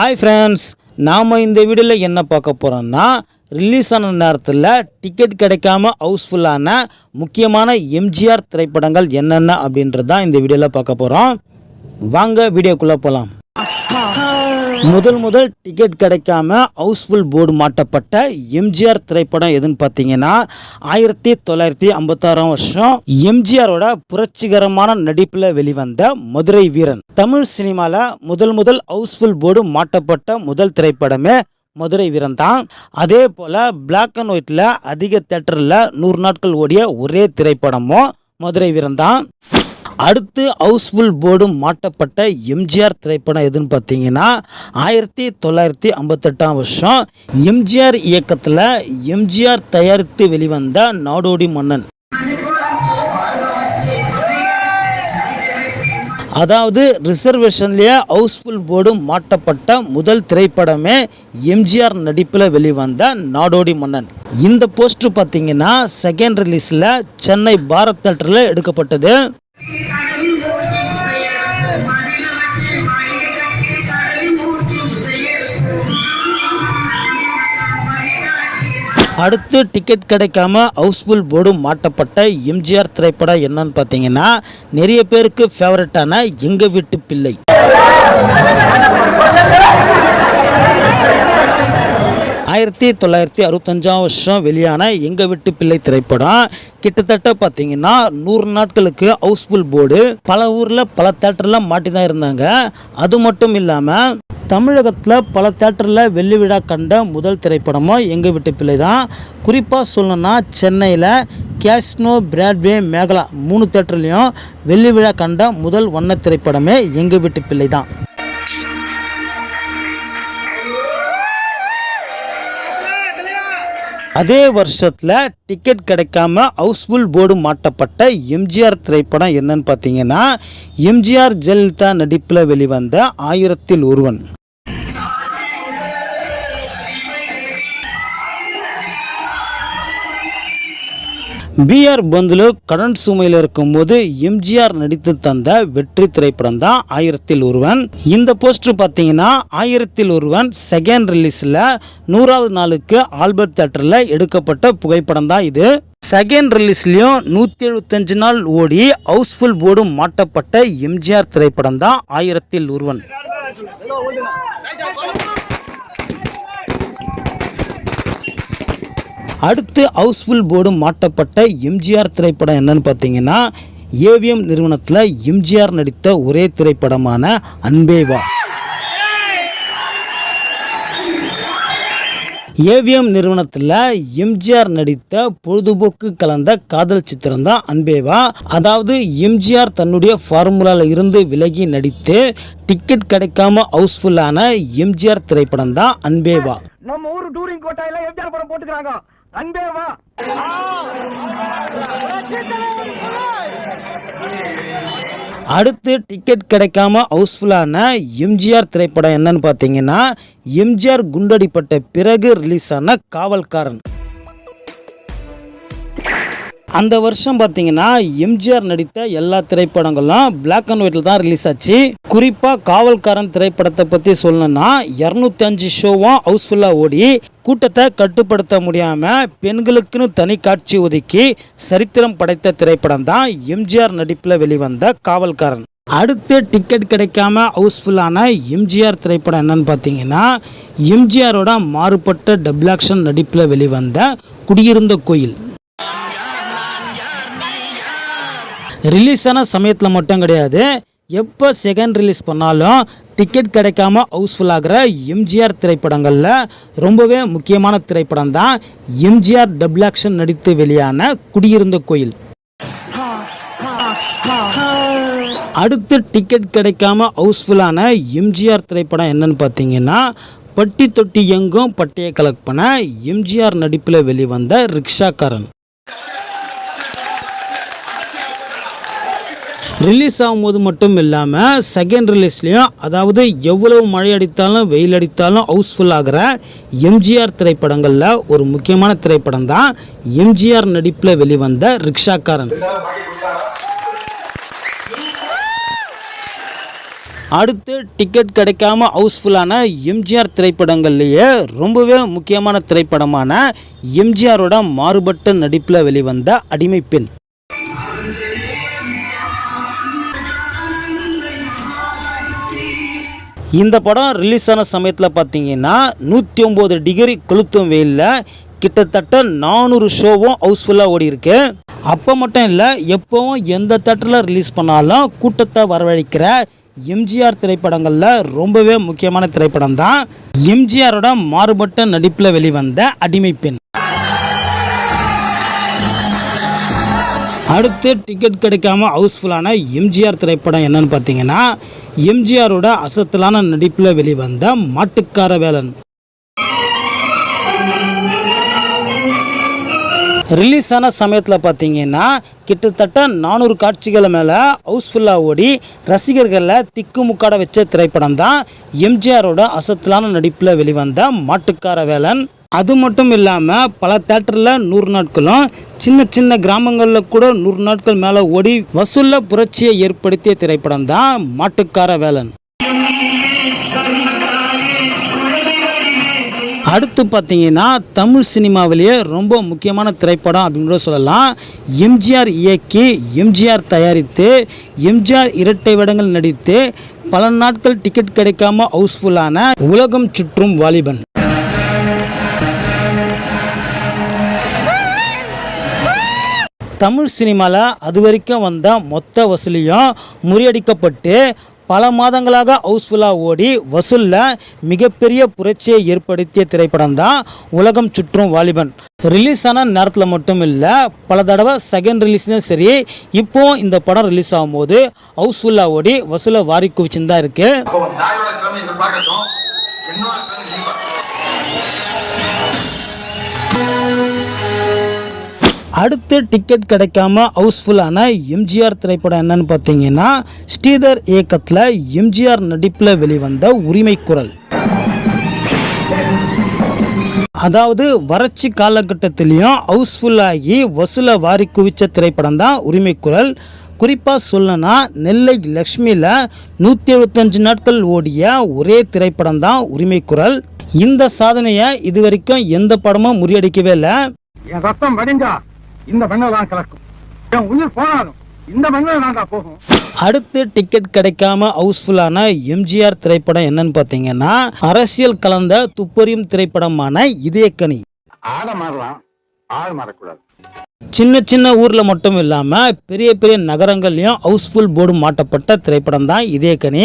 Hi friends நாம் இந்த வீடியோவில் என்ன பார்க்க போகிறோம்னா ரிலீஸ் ஆன நேரத்தில் டிக்கெட் கிடைக்காம ஹவுஸ்ஃபுல்லான முக்கியமான எம்ஜிஆர் திரைப்படங்கள் என்னென்ன அப்படின்றது தான் இந்த வீடியோவில் பார்க்க போகிறோம் வாங்க வீடியோக்குள்ளே போகலாம் முதல் முதல் டிக்கெட் கிடைக்காம ஹவுஸ்ஃபுல் போர்டு மாட்டப்பட்ட எம்ஜிஆர் திரைப்படம் எதுன்னு பார்த்தீங்கன்னா ஆயிரத்தி தொள்ளாயிரத்தி ஐம்பத்தாறாம் வருஷம் எம்ஜிஆரோட புரட்சிகரமான நடிப்பில் வெளிவந்த மதுரை வீரன். தமிழ் சினிமாவில் முதல் முதல் ஹவுஸ்ஃபுல் போர்டு மாட்டப்பட்ட முதல் திரைப்படமே மதுரை வீரன் தான். அதே போல் பிளாக் அண்ட் ஒயிட்டில் அதிக தேட்டரில் நூறு நாட்கள் ஓடிய ஒரே திரைப்படமும் மதுரை வீரன் தான். அடுத்து ஹவுஸ்ஃபுல் போர்டு மாட்டப்பட்ட எம்ஜிஆர் திரைப்படம் எதுன்னு பார்த்தீங்கன்னா ஆயிரத்தி தொள்ளாயிரத்தி ஐம்பத்தெட்டாம் வருஷம் எம்ஜிஆர் இயக்கத்தில் எம்ஜிஆர் தயாரித்து வெளிவந்த நாடோடி மன்னன். அதாவது ரிசர்வேஷன்லேயே ஹவுஸ்ஃபுல் போர்டு மாட்டப்பட்ட முதல் திரைப்படமே எம்ஜிஆர் நடிப்பில் வெளிவந்த நாடோடி மன்னன். இந்த போஸ்டர் பார்த்தீங்கன்னா செகண்ட் ரிலீஸில் சென்னை பாரத் தேட்டரில் எடுக்கப்பட்டது. அடுத்து டிக்கெட் கிடைக்காம ஹவுஸ்ஃபுல் போர்டு மாட்டப்பட்ட எம்ஜிஆர் திரைப்படம் என்னன்னு பார்த்தீங்கன்னா நிறைய பேருக்கு ஃபேவரட்டான எங்க வீட்டு பிள்ளை. ஆயிரத்தி தொள்ளாயிரத்தி அறுபத்தஞ்சாம் வருஷம் வெளியான எங்கள் வீட்டு பிள்ளை திரைப்படம் கிட்டத்தட்ட பார்த்தீங்கன்னா நூறு நாட்களுக்கு ஹவுஸ்ஃபுல் போர்டு பல ஊரில் பல தேட்டரில் மாட்டி தான் இருந்தாங்க. அது மட்டும் இல்லாமல் தமிழகத்தில் பல தேட்டரில் வெள்ளி விழா கண்ட முதல் திரைப்படமும் எங்கள் வீட்டு பிள்ளை தான் குறிப்பாக சொல்லணும்னா சென்னையில் கேஸ்னோ பிராட்வே மேகலா மூணு தேட்டர்லேயும் வெள்ளி விழா கண்ட முதல் வண்ண திரைப்படமே எங்கள் வீட்டு பிள்ளை தான் அதே வருஷத்தில் டிக்கெட் கிடைக்காம ஹவுஸ்ஃபுல் போர்டு மாட்டப்பட்ட எம்ஜிஆர் திரைப்படம் என்னன்னு பார்த்தீங்கன்னா எம்ஜிஆர் ஜெயலலிதா நடிப்பில் வெளிவந்த ஆயிரத்தில் ஒருவன். பிஆர் பந்துலு கடன் சுமையில் இருக்கும்போது எம்ஜிஆர் நடித்து தந்த வெற்றி திரைப்படம் தான் ஆயிரத்தில் ஒருவன். இந்த போஸ்டர் பார்த்தீங்கன்னா ஆயிரத்தில் ஒருவன் செகண்ட் ரிலீஸில் நூறாவது நாளுக்கு ஆல்பர்ட் தேட்டரில் எடுக்கப்பட்ட புகைப்படம் தான் இது. செகண்ட் ரிலீஸ்லேயும் நூற்றி எழுபத்தஞ்சு நாள் ஓடி ஹவுஸ்ஃபுல் போர்டு மாட்டப்பட்ட எம்ஜிஆர் திரைப்படம் தான் ஆயிரத்தில் ஒருவன். அடுத்து ஹவுஸ்ஃபுல் போர்டு மாட்டப்பட்ட எம்ஜிஆர் திரைப்படம் என்னன்னு பார்த்தீங்கன்னா ஏவிஎம் நிறுவனத்தில் எம்ஜிஆர் நடித்த ஒரே திரைப்படமான அன்பேவா ஏவிஎம் நிறுவனத்தில் எம்ஜிஆர் நடித்த பொழுதுபோக்கு கலந்த காதல் சித்திரம் தான் அன்பேவா அதாவது எம்ஜிஆர் தன்னுடைய ஃபார்முலாவில் இருந்து விலகி நடித்து டிக்கெட் கிடைக்காம ஹவுஸ்ஃபுல்லான எம்ஜிஆர் திரைப்படம் தான் அன்பேவா நம்ம ஊர் டூரிங் கோட்டாயில எம்ஜிஆர் படம் போட்டுக்கிறாங்க. அன்பே வா அடுத்து டிக்கெட் கிடைக்காம ஹவுஸ்ஃபுல்லான எம்ஜிஆர் திரைப்படம் என்னன்னு பார்த்தீங்கன்னா எம்ஜிஆர் குண்டடிப்பட்ட பிறகு ரிலீஸ் ஆன காவல்காரன். அந்த வருஷம் பார்த்தீங்கன்னா எம்ஜிஆர் நடித்த எல்லா திரைப்படங்களும் பிளாக் அண்ட் ஒயிட்டில் தான் ரிலீஸ் ஆச்சு. குறிப்பாக காவல்காரன் திரைப்படத்தை பற்றி சொல்லணும்னா இரநூத்தி அஞ்சு ஷோவும் ஹவுஸ்ஃபுல்லாக ஓடி கூட்டத்தை கட்டுப்படுத்த முடியாமல் பெண்களுக்குன்னு தனி காட்சி ஒதுக்கி சரித்திரம் படைத்த திரைப்படம் தான் எம்ஜிஆர் நடிப்பில் வெளிவந்த காவல்காரன். அடுத்து டிக்கெட் கிடைக்காம ஹவுஸ்ஃபுல்லான எம்ஜிஆர் திரைப்படம் என்னன்னு பார்த்தீங்கன்னா எம்ஜிஆரோட மாறுபட்ட டபுள் ஆக்ஷன் நடிப்பில் வெளிவந்த குடியிருந்த கோயில். ரிலீஸ் ஆன சமயத்தில் மட்டும் கிடையாது. எப்போ செகண்ட் ரிலீஸ் பண்ணாலும் டிக்கெட் கிடைக்காம ஹவுஸ்ஃபுல் ஆகிற எம்ஜிஆர் திரைப்படங்களில் ரொம்பவே முக்கியமான திரைப்படம் தான் எம்ஜிஆர் டபுள் ஆக்ஷன் நடித்து வெளியான குடியிருந்த கோயில். அடுத்து டிக்கெட் கிடைக்காம ஹவுஸ்ஃபுல்லான எம்ஜிஆர் திரைப்படம் என்னன்னு பார்த்தீங்கன்னா பட்டி தொட்டி எங்கும் பட்டியை கலெக்ட் பண்ண எம்ஜிஆர் நடிப்பில் வெளிவந்த ரிக்ஷாக்காரன். ரிலீஸ் ஆகும்போது மட்டும் இல்லாமல் செகண்ட் ரிலீஸ்லேயும் அதாவது எவ்வளவு மழை அடித்தாலும் வெயில் அடித்தாலும் ஹவுஸ்ஃபுல் ஆகிற எம்ஜிஆர் திரைப்படங்களில் ஒரு முக்கியமான திரைப்படம் தான் எம்ஜிஆர் நடிப்பில் வெளிவந்த ரிக்ஷாக்காரன். அடுத்து டிக்கெட் கிடைக்காம ஹவுஸ்ஃபுல்லான எம்ஜிஆர் திரைப்படங்கள்லேயே ரொம்பவே முக்கியமான திரைப்படமான எம்ஜிஆரோட மாறுபட்ட நடிப்பில் வெளிவந்த அடிமை பெண். இந்த படம் ரிலீஸ் ஆன சமயத்தில் பார்த்தீங்கன்னா நூற்றி ஒம்பது டிகிரி கொளுத்தும் வெயிலில் கிட்டத்தட்ட நானூறு ஷோவும் ஹவுஸ்ஃபுல்லாக ஓடி இருக்கு அப்போ மட்டும் இல்லை எப்போவும் எந்த தேட்டரில் ரிலீஸ் பண்ணாலும் கூட்டத்தை வரவழைக்கிற எம்ஜிஆர் திரைப்படங்களில் ரொம்பவே முக்கியமான திரைப்படம் தான் எம்ஜிஆரோட மாறுபட்ட நடிப்பில் வெளிவந்த அடிமை பெண். அடுத்து டிக்கெட் கிடைக்காம ஹவுஸ்ஃபுல்லான எம்ஜிஆர் திரைப்படம் என்னன்னு பார்த்தீங்கன்னா எம்ஜிஆரோட அசத்தலான நடிப்பில் வெளிவந்த மாட்டுக்கார வேலன். ரிலீஸ் ஆன சமயத்தில் பார்த்தீங்கன்னா கிட்டத்தட்ட நானூறு காட்சிகள் மேலே ஹவுஸ்ஃபுல்லாக ஓடி ரசிகர்களை திக்குமுக்காட வச்ச திரைப்படம் தான் எம்ஜிஆரோட அசத்தலான நடிப்பில் வெளிவந்த மாட்டுக்கார வேலன். அது மட்டும் இல்லாமல் பல தேட்டரில் நூறு நாட்களும் சின்ன சின்ன கிராமங்களில் கூட நூறு நாட்கள் மேலே ஓடி வசூலில் புரட்சியை ஏற்படுத்திய திரைப்படம் தான் மாட்டுக்கார வேலன். அடுத்து பார்த்தீங்கன்னா தமிழ் சினிமாவிலேயே ரொம்ப முக்கியமான திரைப்படம் அப்படின்னு கூட சொல்லலாம். எம்ஜிஆர் இயக்கி எம்ஜிஆர் தயாரித்து எம்ஜிஆர் இரட்டை வேடங்கள் நடித்து பல நாட்கள் டிக்கெட் கிடைக்காம ஹவுஸ்ஃபுல்லான உலகம் சுற்றும் வாலிபன். தமிழ் சினிமாவில் அது வரைக்கும் வந்த மொத்த வசூலியும் முறியடிக்கப்பட்டு பல மாதங்களாக ஹவுஸ்ஃபுல்லாக ஓடி வசூலில் மிகப்பெரிய புரட்சியை ஏற்படுத்திய திரைப்படம் தான் உலகம் சுற்றும் வாலிபன். ரிலீஸ் ஆன நேரத்தில் மட்டும் இல்லை பல தடவை செகண்ட் ரிலீஸ்லையும் சரி இப்போ இந்த படம் ரிலீஸ் ஆகும்போது ஹவுஸ்ஃபுல்லாக ஓடி வசூலை வாரி குவிச்சுன்னு தான் இருக்குது அடுத்து டிக்கெட் கிடைக்காம ஹவுஸ்ஃபுல்லான எம்ஜிஆர் திரைப்படம் என்னன்னு பார்த்தீங்கன்னா ஸ்ரீதர் இயக்கத்தில் எம்ஜிஆர் நடிப்பில் வெளிவந்த உரிமை குரல். அதாவது வறட்சி காலகட்டத்திலையும் ஹவுஸ்ஃபுல்லாகி வசூலை வாரி குவிச்ச திரைப்படம் தான் உரிமை குரல். குறிப்பாக சொல்லனா நெல்லை லக்ஷ்மியில் நூற்றி எழுபத்தஞ்சு நாட்கள் ஓடிய ஒரே திரைப்படம் தான் உரிமை குரல். இந்த சாதனையை இது வரைக்கும் எந்த படமும் முறியடிக்கவே இல்லை. என் ரத்தம் வடிஞ்சா இந்த மண்ணில் தான் கலக்கும். என் உயிர் போனாலும் இந்த மண்ணில் தான்டா போகும். அடுத்து டிக்கெட் கிடைக்காம ஹவுஸ்ஃபுல்லான எம்ஜிஆர் திரைப்படம் என்னன்னு பார்த்தீங்கன்னா அரசியல் கலந்த துப்பறியும் திரைப்படமான இதயக்கனி. ஆட மாறலாம். ஆள் மாறக்கூடாது. சின்ன சின்ன ஊரில் மட்டும் இல்லாமல் பெரிய பெரிய நகரங்கள்லையும் ஹவுஸ்ஃபுல் போர்டு மாட்டப்பட்ட திரைப்படம் தான் கனி.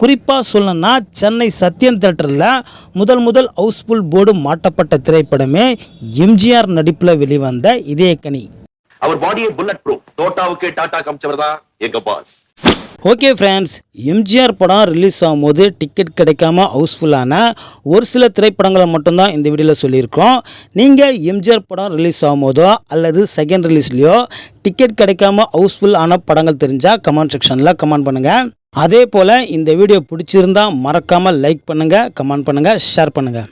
குறிப்பாக சொல்லணும்னா சென்னை சத்யம் தேட்டரில் முதல் முதல் ஹவுஸ்ஃபுல் போர்டு மாட்டப்பட்ட திரைப்படமே எம்ஜிஆர் நடிப்பில் வெளிவந்த இதே கனி. அவர் பாடியை புல்லட் ப்ரூஃப் தோட்டாவுக்கு டாடா காமிச்சவர் தான் எங்க பாஸ் ஓகே ஃப்ரெண்ட்ஸ் எம்ஜிஆர் படம் ரிலீஸ் ஆகும்போது டிக்கெட் கிடைக்காம ஹவுஸ்ஃபுல்லான ஒரு சில திரைப்படங்களை மட்டும்தான் இந்த வீடியோவில் சொல்லியிருக்கோம் நீங்கள் எம்ஜிஆர் படம் ரிலீஸ் ஆகும்போதோ அல்லது செகண்ட் ரிலீஸ்லையோ டிக்கெட் கிடைக்காம ஹவுஸ்ஃபுல் ஆன படங்கள் தெரிஞ்சால் கமெண்ட் செக்ஷனில் கமெண்ட் பண்ணுங்கள் அதே போல் இந்த வீடியோ பிடிச்சிருந்தா மறக்காமல் லைக் பண்ணுங்கள் கமெண்ட் பண்ணுங்கள் ஷேர் பண்ணுங்கள்